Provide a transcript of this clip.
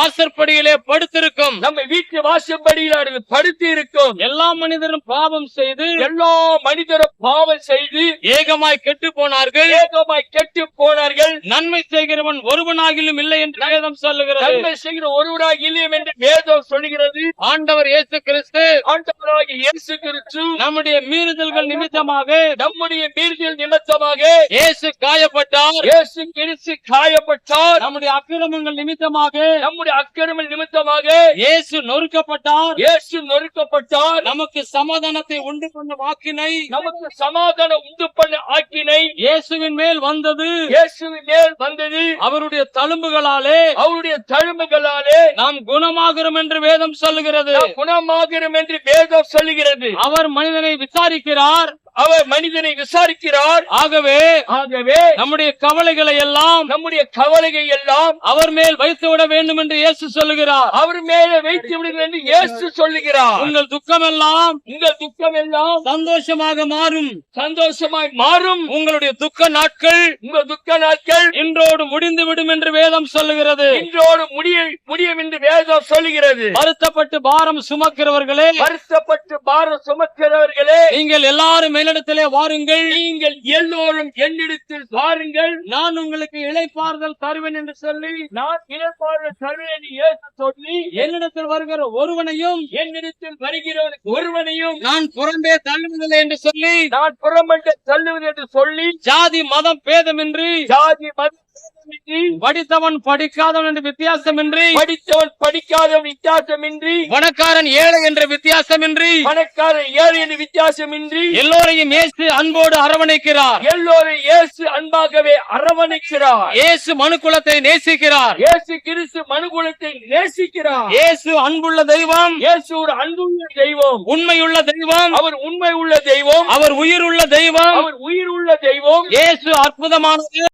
வாசற்படியிலே படுத்திருக்கும். நம்ம வீட்டு வாசப்படியில் படுத்து இருக்கும் எல்லா மனிதரும் பாவம் செய்து எல்லா மனிதரும் பாவம் செய்து ஏகமாய் கெட்டு போனார்கள். ஏகமாய் கெட்டு போனார்கள். நன்மை செய்கிறவன் ஒருவனாகிலும் இல்லை என்று வேதம் சொல்லுகிறது. நன்மை செய்கிற ஒருவராக இல்லையும் என்று வேதம் சொல்கிறது ஆண்டவர் இயேசு கிறிஸ்து ஆண்டவராகிய இயேசு கிறிஸ்து நம்முடைய மீறுதல்கள் நிமித்தமாக நம்முடைய மீறுதல் நிமித்தமாக இயேசு காயப்பட்டார். இயேசு கிறிஸ்து காயப்பட்டார். நம்முடைய அக்கிரமங்கள் நிமித்தமாக நம்முடைய அக்கிரம நிமித்தமாக இயேசு நொறுக்கப்பட்டார். இயேசு நொறுக்கப்பட்டார். நமக்கு சமாதானத்தை உண்டு பண்ண வாக்கினை. நமக்கு சமாதானம் உண்டு பண்ண ஆக்கினை. இயேசுவின் மேல் வந்தது. இயேசுவின் மேல் வந்தது. அவருடைய தழும்புகளாலே அவருடைய தழும்புகளாலே நாம் குணமாகிறோம் என்று வேதம் சொல்லுகிறது. குணமாகிறோம் என்று வேதம் சொல்லுகிறது. அவர் மனிதனை விசாரிக்கிறார். அவர் மனிதனை விசாரிக்கிறார். ஆகவே ஆகவே நம்முடைய கவலைகளை எல்லாம் நம்முடைய கவலையை எல்லாம் அவர் மேல் வைத்து விட வேண்டும் என்று இயேசு சொல்லுகிறார். அவர் மேலே வைத்து விடுங்கள் என்று இயேசு சொல்லுகிறார். உங்கள் துக்கம் எல்லாம் உங்கள் துக்கம் எல்லாம் சந்தோஷமாக மாறும். சந்தோஷமாய் மாறும். உங்களுடைய துக்க நாட்கள் உங்கள் துக்க நாட்கள் இன்றோடு முடிந்து விடும் என்று வேதம் சொல்லுகிறது. இன்றோடு முடிய முடியும் என்று வேதம் சொல்லுகிறது. வருத்தப்பட்டு பாரம் சுமக்கிறவர்களே வருத்தப்பட்டு பாரம் சுமக்கிறவர்களே நீங்கள் எல்லாரும் மேலிடத்திலே வாருங்கள். நீங்கள் எல்லோரும் என்னிடத்தில் வாருங்கள் நான் உங்களுக்கு இளைப்பாறுதல் தருவேன் என்று சொல்லி நான் இனப்பாடு தருவேன் இயேசு சொல்லி என்னிடத்தில் வருகிற ஒருவனையும் என்னிடத்தில் வருகிறவன் ஒருவனையும் நான் புறம்பே தள்ளுவதில்லை என்று சொல்லி நான் புறமண்ட தள்ளுவது என்று சொல்லி ஜாதி மதம் பேதமின்றி ஜாதி மதமின்றி படித்தவன் படிக்காதவன் என்று வித்தியாசமின்றி படித்தவன் படிக்காதவன் வித்தியாசமின்றி பணக்காரன் ஏழை என்ற வித்தியாசமின்றி பணக்காரன் ஏழை என்று வித்தியாசமின்றி எல்லோரையும் இயேசு அன்போடு அரவணைக்கிறார். எல்லோரும் இயேசு அன்பாகவே அரவணைக்கிறார். இயேசு மனுக்குலத்தை நேசிக்கிறார். இயேசு கிறிஸ்து மனுகுலத்தை நேசிக்கிறார். இயேசு அன்புள்ள தெய்வம். இயேசு ஒரு அன்புள்ள தெய்வம். உண்மையுள்ள தெய்வம். அவர் உண்மை உள்ள தெய்வம். அவர் உயிருள்ள தெய்வம். அவர் உயிர் உள்ள தெய்வம். இயேசு அற்புதமானது.